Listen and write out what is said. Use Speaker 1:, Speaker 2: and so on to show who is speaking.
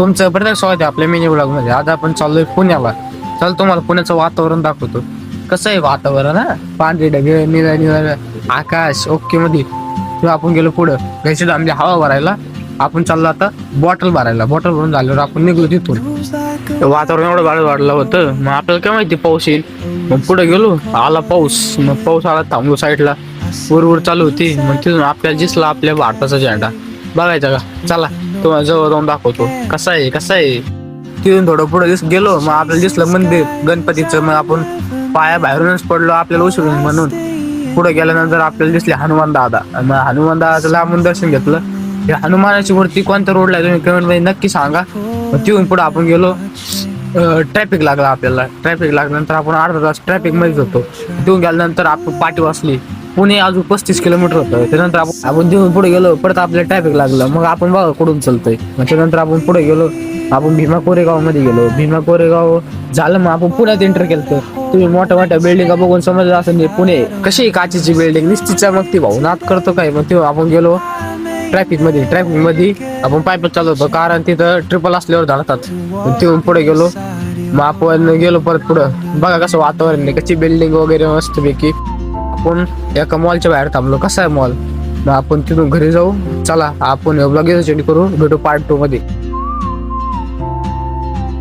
Speaker 1: तुमचं प्रत्येक स्वागत आहे आपल्या मिनी ब्लॉगमध्ये आज आपण चाललोय पुण्याला. चल तुम्हाला पुण्याचं वातावरण दाखवतो. कसं आहे वातावरण हा? पांढरे ढगे निळा निळा आकाश ओके मध्ये. किंवा आपण गेलो पुढं. घ्यायची आमची हवा भरायला. आपण चाललो आता बॉटल भरायला. बॉटल भरून झाल्यावर आपण निघलो तिथून. वातावरण एवढं गाड वाढलं होतं. मग आपल्याला काय माहिती पाऊस येईल. मग पुढे गेलो आला पाऊस. मग पाऊस आला थांबलो साईडला वर वर चालू होती. मग तिथून आपल्याला दिसला आपल्या भारताचा झेंडा. बघायचा का? चला तुम्हाला जवळ जाऊन दाखवतो. कसा आहे कसा आहे? तिथून थोडं पुढे दिस गेलो मग आपल्याला दिसलं मंदिर गणपतीचं मग आपण पाया बाहेरूनच पडलो आपल्याला उशिरून म्हणून. पुढे गेल्यानंतर आपल्याला दिसले हनुमान दादा. मग हनुमान दादाचं लांबून दर्शन घेतलं. हे हनुमानाची मूर्ती कोणत्या रोडला आहे तुम्ही कमेंटमध्ये नक्की सांगा. तिथून पुढे आपण गेलो ट्रॅफिक लागला आपल्याला. ट्रॅफिक लागल्यानंतर आपण अर्धा तास ट्रॅफिक मध्येच होतो तिथून गेल्यानंतर आपण पाठी वाचली. पुणे अजून पस्तीस किलोमीटर होतं. त्यानंतर आपण आपण देऊन पुढे गेलो परत आपल्याला ट्रॅफिक लागलं. मग आपण बघा कुठून चालतंय. मग त्यानंतर आपण पुढे गेलो. आपण भीमा कोरेगावमध्ये गेलो. भीमा कोरेगाव झालं मग आपण पुण्यात एंटर केलं. तुम्ही मोठ्या मोठ्या बिल्डिंग बघून समजलं असं नाही पुणे कशी आहे काचेची बिल्डिंग मग ती भाऊ नात करतो काय? मग तेव्हा आपण गेलो ट्रॅफिकमध्ये. ट्रॅफिकमध्ये आपण पायपच चालवतो कारण तिथं ट्रिपल असल्यावर धाडतात. मग तिथून पुढे गेलो. मग आपण गेलो परत पुढं. बघा कसं वातावरण आहे. कशी बिल्डिंग वगैरे मस्त पैकी आपण एका मॉलच्या बाहेर थांबलो. कसा आहे मॉल मग आपण तिथून घरी जाऊ. चला आपण ब्लॉग करू. भेटू पार्ट टू मध्ये.